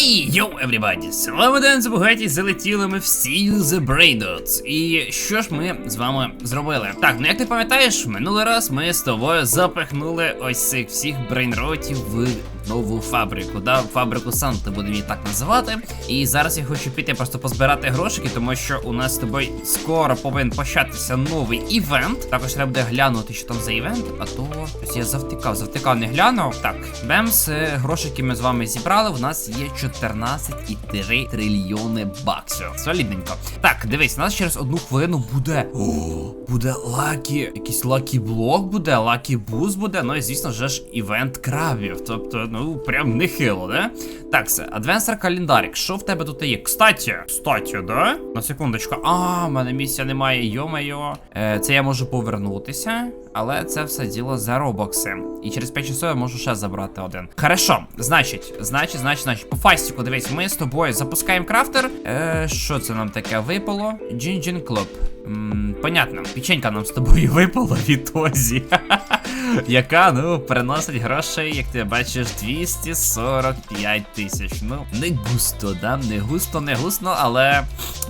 Ей, йоу, everybody! Слава день Ден Забугаті, залетіли ми всі The Braindots. І що ж ми з вами зробили? Так, ну як ти пам'ятаєш, минулий раз ми з тобою запихнули ось цих всіх брейнротів в нову фабрику. Да, фабрику Санта будемо її так називати. І зараз я хочу піти просто позбирати грошики, тому що у нас з тобою скоро повинен початися новий івент. Також треба буде глянути, що там за івент, а то ось я завтикав, завтикав, не глянув. Так, бемс, грошики ми з вами зібрали. У нас є 14,3 трильйони баксів. Солідненько. Так, дивись, у нас через одну хвилину буде. О, буде лакі. Якийсь лакі блок буде, лакі буз буде. Ну і звісно же ж івент крабів. Тобто, ну прям нехило, да? Так, все, адвенсер календарик. Що в тебе тут є? Кстати, кстати, да? На секундочку. А, в мене місця немає, йо-майо. Е, це я можу повернутися, але це все діло за робокси. І через 5 часов я можу ще забрати один. Хорошо, значить, значить, значить, значить, по фастіку, дивись, ми з тобою запускаємо крафтер. Е, що це нам таке випало? Джин-Джин Клуб. Понятно, печенька нам з тобою випала від Озі. Яка, ну, приносить грошей, як ти бачиш, 245 тисяч. Ну, не густо, да? Не густо, не густо, але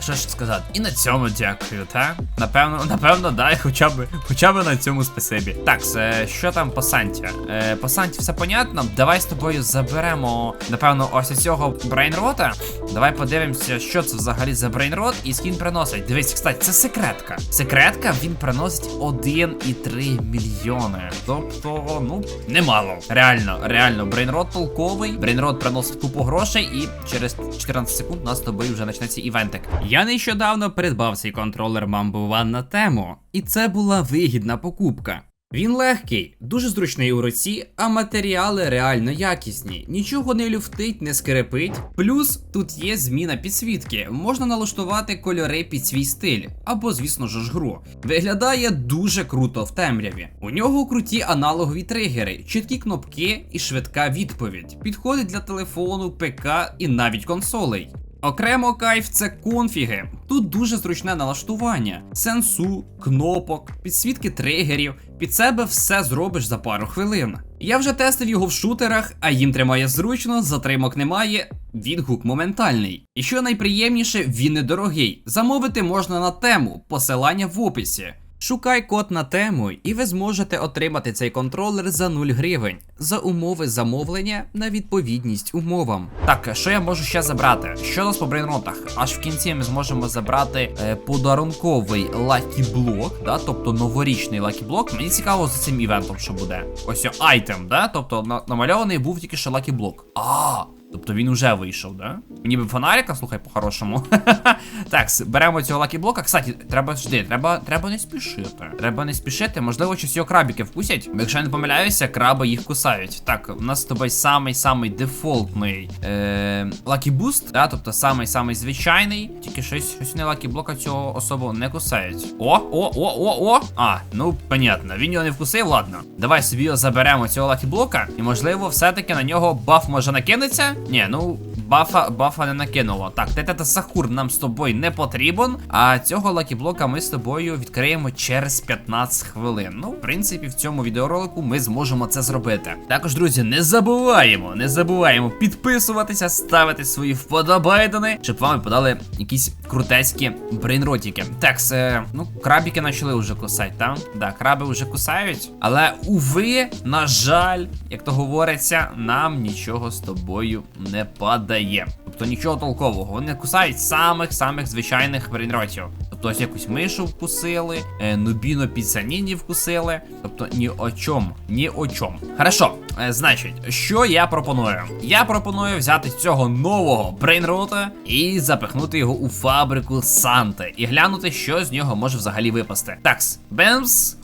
що ж сказати, і на цьому дякую, та? Напевно, напевно, да, хоча б, хоча б на цьому спасибі. Так, це, що там по Санті? Е, по Санті все понятно. Давай з тобою заберемо, напевно, ось цього брейнрота. Давай подивимося, що це взагалі за брейнрот і він приносить. Дивись, кстати, це секретка. Секретка він приносить 1,3 мільйони. Тобто, ну, немало. Реально, реально, брейнрот толковий. Брейнрот приносить купу грошей, і через 14 секунд у нас з тобою вже почнеться івентик. Я нещодавно придбав цей контролер Mambo One на тему, і це була вигідна покупка. Він легкий, дуже зручний у руці, а матеріали реально якісні. Нічого не люфтить, не скрипить. Плюс тут є зміна підсвітки. Можна налаштувати кольори під свій стиль, або, звісно ж, гру. Виглядає дуже круто в темряві. У нього круті аналогові тригери, чіткі кнопки і швидка відповідь. Підходить для телефону, ПК і навіть консолей. Окремо кайф це конфіги. Тут дуже зручне налаштування, сенсу, кнопок, підсвітки тригерів. Під себе все зробиш за пару хвилин. Я вже тестив його в шутерах, а їм тримає зручно, затримок немає. Відгук моментальний. І що найприємніше, він недорогий. Замовити можна на тему, посилання в описі. Шукай код на тему, і ви зможете отримати цей контролер за 0 гривень за умови замовлення на відповідність умовам. Так, що я можу ще забрати? Що у нас по брейнротах? Аж в кінці ми зможемо забрати е, подарунковий лакі-блок, да, тобто новорічний лакі-блок. Мені цікаво за цим івентом, що буде. Ось айтем, да? Тобто на- намальований був тільки що лакі-блок. А, Тобто він уже вийшов, да? Ніби фонарика, слухай, по-хорошому. так, беремо цього лакі-блока. Кстати, треба жди, треба, треба не спішити. Треба не спішити. Можливо, щось його крабіки вкусять. Якщо я не помиляюся, краби їх кусають. Так, у нас з тобою самий-самий дефолтний е, лакі-буст, да? тобто самий-самий звичайний. Тільки щось, щось не лакі-блока цього особо не кусають. О, о, о, о, о! А, ну понятно. Він його не вкусив, ладно. Давай собі заберемо цього лакі-блока. І можливо, все-таки на нього баф може накинеться. Ні, ну. Бафа, бафа не накинуло. Так, тета Сахур нам з тобою не потрібен. А цього лакіблока ми з тобою відкриємо через 15 хвилин. Ну, в принципі, в цьому відеоролику ми зможемо це зробити. Також, друзі, не забуваємо, не забуваємо підписуватися, ставити свої вподобайдени, щоб вам випадали якісь крутецькі брейнротики. Так, це, ну, крабіки почали вже кусати, так? Да, краби вже кусають. Але уви, на жаль, як то говориться, нам нічого з тобою не падає. Тобто нічого толкового. Вони кусають самих-самих звичайних брейнротів. Тобто ось якусь мишу вкусили, е, нубіно піцаніні вкусили. Тобто ні о чому, ні о чому. Хорошо, е, значить, що я пропоную? Я пропоную взяти цього нового брейнрота і запихнути його у фабрику Санти і глянути, що з нього може взагалі випасти. Такс, бемс.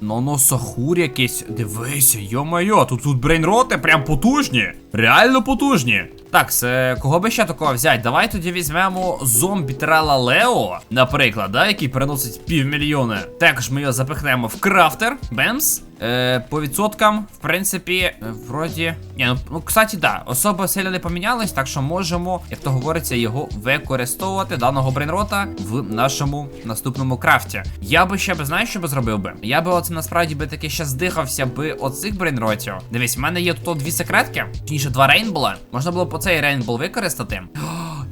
Ну, сахур якийсь. Дивися, йо-майо, тут тут брейнроти прям потужні. Реально потужні. Так, кого би ще такого взяти? Давай тоді візьмемо зомбі Трала Лео, наприклад, да, який приносить півмільйона. Також ми його запихнемо в крафтер. Бемс. Е, по відсоткам, в принципі, е, вроді. Ні, ну, ну кстати, да, особо сильно не помінялись, так що можемо, як то говориться, його використовувати даного брейнрота в нашому наступному крафті. Я би ще би знаєш, що би зробив би? Я би оце насправді би таки ще здихався би оцих брейнротів. Дивись, в мене є тут дві секретки, точніше два рейнбола. Можна було б оцей рейнбол використати.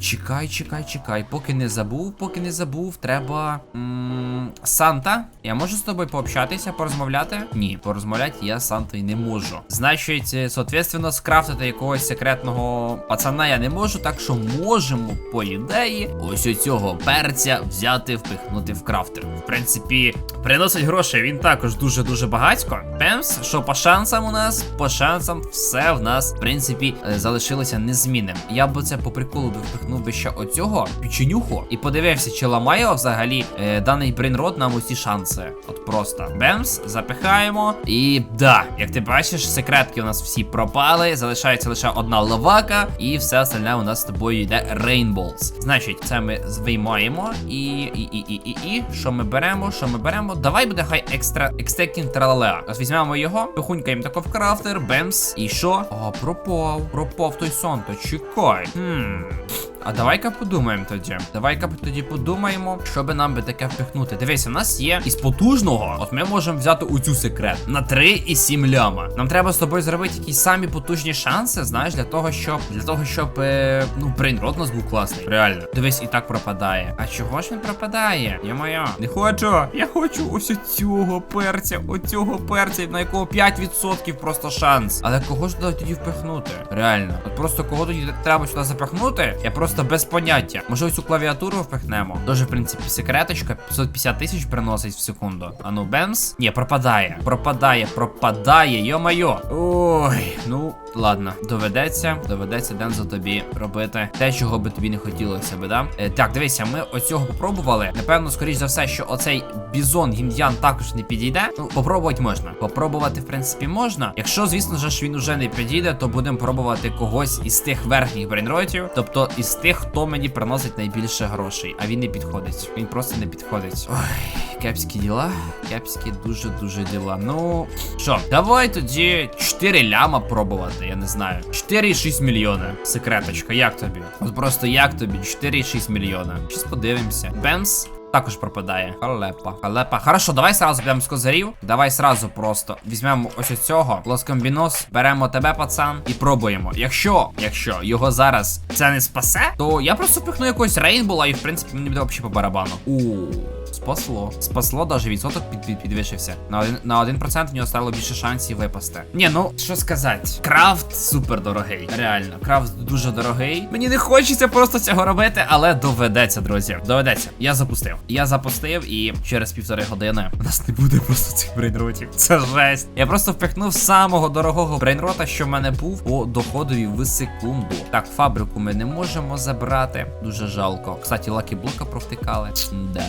Чекай, чекай, чекай. Поки не забув, поки не забув, треба. м, Санта. Я можу з тобою пообщатися, порозмовляти? Ні, порозмовляти я з Сантою не можу. Значить, е, соответственно, скрафтити якогось секретного пацана я не можу, так що можемо, по ідеї, ось оцього перця взяти, впихнути в крафтер. В принципі, приносить гроші він також дуже-дуже багатько. Пемс, що по шансам у нас, по шансам все в нас, в принципі, е, залишилося незмінним. Я б це по приколу би впихнув би ще оцього печенюху і подивився, чи ламає взагалі е, даний брейнрод нам усі шанси. От просто бемс, запихаємо. І да, як ти бачиш, секретки у нас всі пропали. Залишається лише одна лавака, і все остальне у нас з тобою йде рейнболз. Значить, це ми виймаємо. І, і, і, і, і, і. Що ми беремо? Що ми беремо? Давай буде хай екстра екстектінг тралалеа. Ось візьмемо його, пихунькаємо тако в крафтер, бемс. І що? А, пропав. Пропав той сон, то чекай. Хм. А давай-ка подумаємо тоді. Давай-ка тоді подумаємо, що би нам би таке впихнути. Дивись, у нас є із потужного. От ми можемо взяти оцю секрет на 3,7 ляма. Нам треба з тобою зробити якісь самі потужні шанси, знаєш, для того, щоб для того, щоб е, ну брейнрот у нас був класний. Реально. Дивись, і так пропадає. А чого ж він пропадає? Я моя. Не хочу. Я хочу ось цього перця, оцього перця, на якого 5% просто шанс. Але кого ж тоді впихнути? Реально. От просто кого тоді треба сюди запихнути? Я просто без поняття. Може ось клавіатуру впихнемо? Дуже, в принципі, секреточка 550 тисяч приносить в секунду. А ну, бенс? Ні, пропадає. Пропадає, пропадає, йо-майо. Ой, ну. Ладно, доведеться, доведеться Дензо тобі робити те, чого би тобі не хотілося би, да? Е, так, дивися, ми оцього попробували. Напевно, скоріш за все, що оцей бізон гім'ян також не підійде. Ну, попробувати можна. Попробувати, в принципі, можна. Якщо, звісно ж, він уже не підійде, то будемо пробувати когось із тих верхніх брейнротів, тобто із тих, хто мені приносить найбільше грошей. А він не підходить. Він просто не підходить. Ой, кепські діла. Кепські дуже-дуже діла. Ну, що, давай тоді 4 ляма пробувати. Я не знаю. 4,6 мільйона. Секреточка, як тобі? От просто як тобі? 4,6 мільйона. Щось подивимося. Бемс. Також пропадає. Халепа. Халепа. Хорошо, давай сразу підемо з козирів. Давай сразу просто візьмемо ось цього. Лоскомбінос, беремо тебе, пацан, і пробуємо. Якщо, якщо його зараз це не спасе, то я просто пихну якогось рейнбола, і в принципі мені буде взагалі по барабану. У. Спасло. Спасло, даже відсоток під, під, підвищився. На один 1% в нього стало більше шансів випасти. Ні, ну що сказати, крафт супер дорогий. Реально, крафт дуже дорогий. Мені не хочеться просто цього робити, але доведеться, друзі. Доведеться. Я запустив. Я запустив, і через півтори години у нас не буде просто цих брейнротів. Це жесть. Я просто впихнув самого дорогого брейнрота, що в мене був по доходові в секунду. Так, фабрику ми не можемо забрати. Дуже жалко. Кстати, лакі блока провтикали. Да.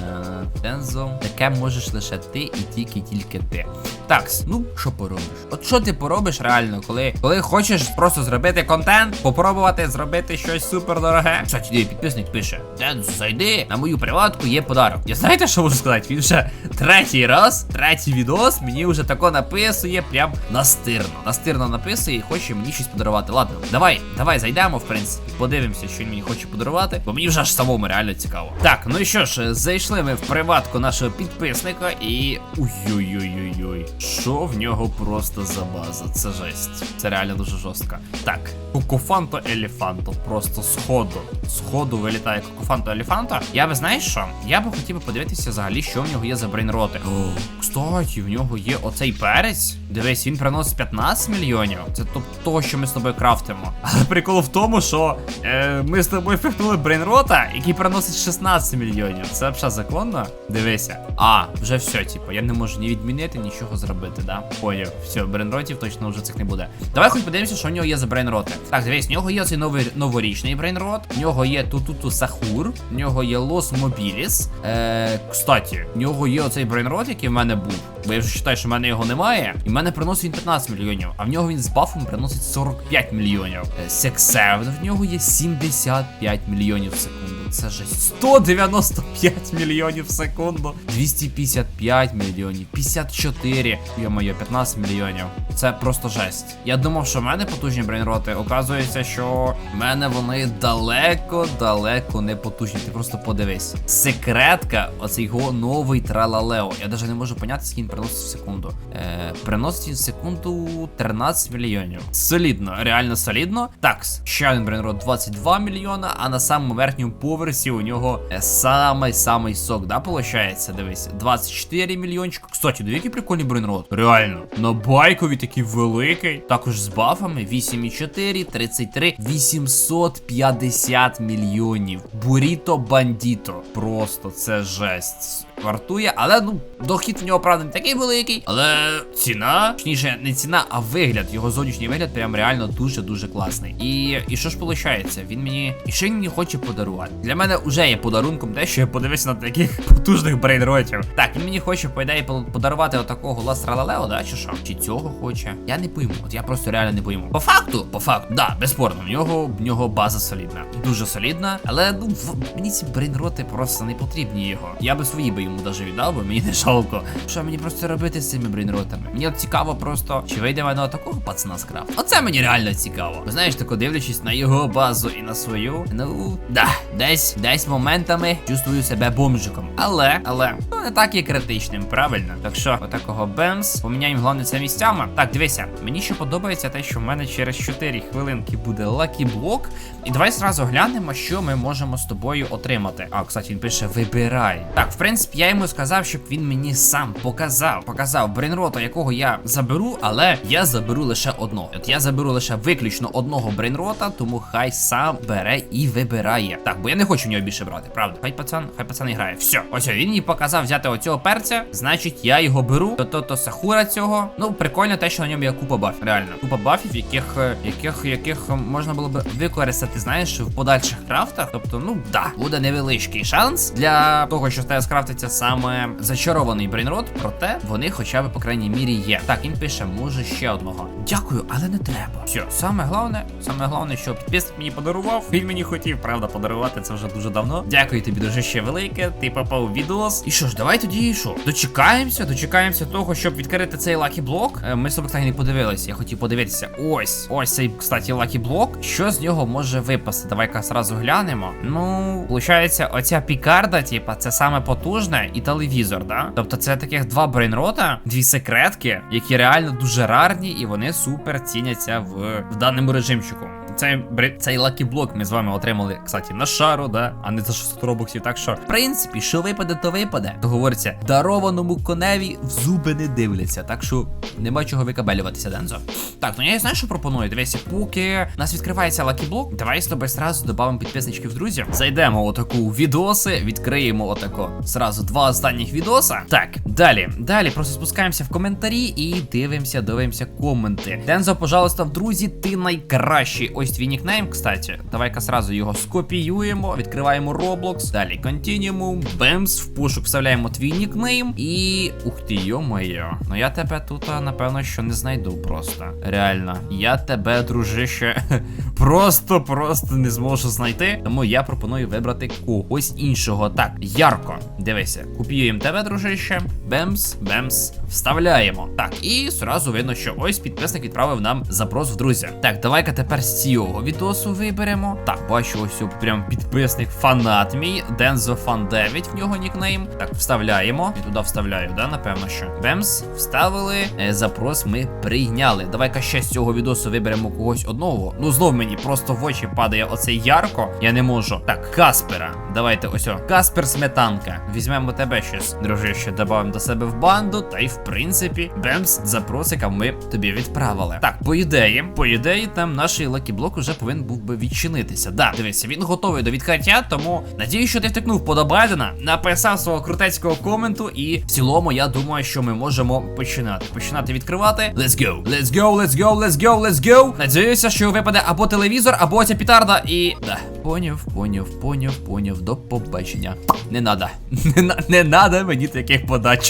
Дензо, таке можеш лише ти і тільки-тільки ти. Так, ну що поробиш? От що ти поробиш реально, коли коли хочеш просто зробити контент, попробувати зробити щось супер дороге. Де підписник пише: Дензо, зайди на мою приватку, є подарок. Я знаєте, що можу сказати? Він вже третій раз, третій відос мені вже тако написує, прям настирно. Настирно написує і хоче мені щось подарувати. Ладно, давай, давай зайдемо, в принципі, подивимося, що він мені хоче подарувати, бо мені вже аж самому реально цікаво. Так, ну і що ж, зайшли ми в приватку нашого підписника і. Ой-ой-ой-ой-ой. Що в нього просто за база? Це жесть. Це реально дуже жорстко. Так, Кукуфанто елефанто. Просто сходу. Сходу вилітає Кукуфанто елефанто. Я би знаєш що? Я би хотів би подивитися взагалі, що в нього є за брейнроти. О, кстати, в нього є оцей перець. Дивись, він приносить 15 мільйонів. Це то, того, що ми з тобою крафтимо. Але прикол в тому, що е, ми з тобою впихнули брейнрота, який приносить 16 мільйонів. Це взагалі законно? Дивися. А, вже все, типу, я не можу ні відмінити, нічого зробити, да? Поняв. Все, брейнротів точно вже цих не буде. Давай хоч подивимося, що в нього є за брейнроти. Так, дивись, в нього є цей новий новорічний брейнрот, в нього є Тутуту Сахур, в нього є Лос Мобіліс. Е, кстати, в нього є оцей брейнрот, який в мене був. Бо я вже вважаю, що в мене його немає. І в мене приносить він 15 мільйонів. А в нього він з бафом приносить 45 мільйонів. Сексевн в нього є 75 мільйонів в секунду. Це жесть. 195 мільйонів в секунду. 255 мільйонів, 54, йо-моє, 15 мільйонів. Це просто жесть. Я думав, що в мене потужні брейнроти. Оказується, що в мене вони далеко-далеко не потужні. Ти просто подивись. Секретка, оцей його новий тралалео. Я навіть не можу поняти, скільки він приносить в секунду. Е, приносить він в секунду 13 мільйонів. Солідно, реально солідно. Такс, ще один брейнрот 22 мільйона, а на самому верхньому поверсі у нього е, самий самий сок, да, получається? Дивись, 24 мільйончика. Кстати, дивіться, який прикольний брейнрот. Реально. На байкові такий великий. Також з бафами 8,4, 33, 850 мільйонів. Буріто бандіто. Просто це жесть. Вартує, але ну, дохід в нього, правда, не такий великий. Але ціна, точніше, не ціна, а вигляд. Його зовнішній вигляд прям реально дуже-дуже класний. І, і що ж виходить? Він мені. І що він мені хоче подарувати? Для мене вже є подарунком те, що я подивився на таких потужних брейнротів. Так, він мені хоче, по ідеї, подарувати отакого Ластралалео, да, чи що? Чи цього хоче? Я не пойму. От я просто реально не пойму. По факту, по факту, да, безспорно, в нього, в нього база солідна. Дуже солідна. Але ну, в- мені ці брейнроти просто не потрібні його. Я би свої би даже віддав, бо мені не жалко. Що мені просто робити з цими брейнротами? Мені цікаво просто, чи вийде в мене такого пацана з крафт. Оце мені реально цікаво. Ви знаєш, тако дивлячись на його базу і на свою. Ну, да, десь, десь моментами чувствую себе бомжиком. Але, але, ну не так і критичним, правильно? Так що, отакого бемс, поміняємо головне це місцями. Так, дивися, мені ще подобається те, що в мене через 4 хвилинки буде лакі блок. І давай зразу глянемо, що ми можемо з тобою отримати. А, кстати, він пише: вибирай. Так, в принципі, я йому сказав, щоб він мені сам показав. Показав брейнрота, якого я заберу, але я заберу лише одного. От я заберу лише виключно одного брейнрота, тому хай сам бере і вибирає. Так, бо я не хочу нього більше брати, правда? Хай пацан, хай пацан і грає. Все, ось він мені показав взяти оцього перця. Значить, я його беру. То-то-то сахура цього. Ну, прикольно те, що на ньому є купа бафів. Реально, купа бафів, яких, е, яких, яких можна було б використати, знаєш, в подальших крафтах. Тобто, ну да, буде невеличкий шанс для того, що в тебе скрафтиться саме зачарований брейнрот, проте вони хоча б, по крайній мірі, є. Так, він пише, може ще одного. Дякую, але не треба. Все, саме головне, саме головне, що підписник мені подарував. Він мені хотів, правда, подарувати це вже дуже давно. Дякую тобі дуже ще велике. Ти попав у відос. І що ж, давай тоді що? Дочекаємося, дочекаємося того, щоб відкрити цей лакі блок. Е, Ми тобою так і не подивилися. Я хотів подивитися. Ось, ось цей, кстати, лакі блок. Що з нього може випасти? Давай-ка сразу глянемо. Ну, виходить, оця пікарда, типа, це саме потужне і телевізор, да? Тобто це таких два брейнрота, дві секретки, які реально дуже рарні, і вони супер ціняться в, в даному режимчику. Цей, цей лакі-блок ми з вами отримали, кстати, на шару, да, а не за 600 робоксів. Так що, в принципі, що випаде, то випаде. То говориться, дарованому коневі в зуби не дивляться. Так що нема чого викабелюватися, Дензо. Так, ну я знаю, що пропоную. Дивися, поки у нас відкривається лакі-блок, давай з тобою сразу додамо підписничків друзів. Зайдемо отаку у відоси, відкриємо отако зразу два останніх відоса. Так, далі, далі просто спускаємося в коментарі і дивимося, дивимося коменти. Дензо, пожалуйста, в друзі, ти найкращий. Ось твій нікнейм, кстати. Давай-ка сразу його скопіюємо, відкриваємо Roblox. Далі Continuum, Бемс, в пошук вставляємо твій нікнейм. І. Ух ти, йо-моє. Ну я тебе тут, напевно, що не знайду просто. Реально. Я тебе, дружище, просто-просто не зможу знайти. Тому я пропоную вибрати когось іншого. Так, ярко. Дивися, копіюємо тебе, дружище. Бемс, бемс, вставляємо. Так, і зразу видно, що ось підписник відправив нам запрос в друзі. Так, давай-ка тепер з цього відосу виберемо. Так, бачу, ось прям підписник фанат мій. Дензо Фан 9 в нього нікнейм. Так, вставляємо. І туди вставляю, да, напевно, що. Бемс, вставили. Е, запрос ми прийняли. Давай-ка ще з цього відосу виберемо когось одного. Ну, знов мені просто в очі падає оцей ярко. Я не можу. Так, Каспера. Давайте ось о. Каспер Сметанка. Візьмемо тебе щось, дружище, додамо до себе в банду. Та й в принципі, Бемс, запросика ми тобі відправили. Так, по ідеї, по ідеї, там наш лакіблок уже повинен був би відчинитися. Да, дивися, він готовий до відкриття, тому надію, що ти втикнув подобайдена, написав свого крутецького коменту, і в цілому я думаю, що ми можемо починати. Починати відкривати. Let's go! Let's go, let's go, let's go, let's go! Надіюся, що випаде або телевізор, або ця пітарда, і. Да. Поняв, поняв, поняв, поняв. До побачення. Не надо. Не, не надо мені таких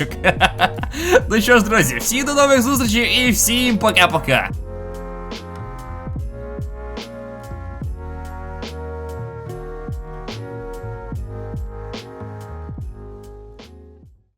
ну що ж, друзі, всім до нових зустрічей і всім пока-пока.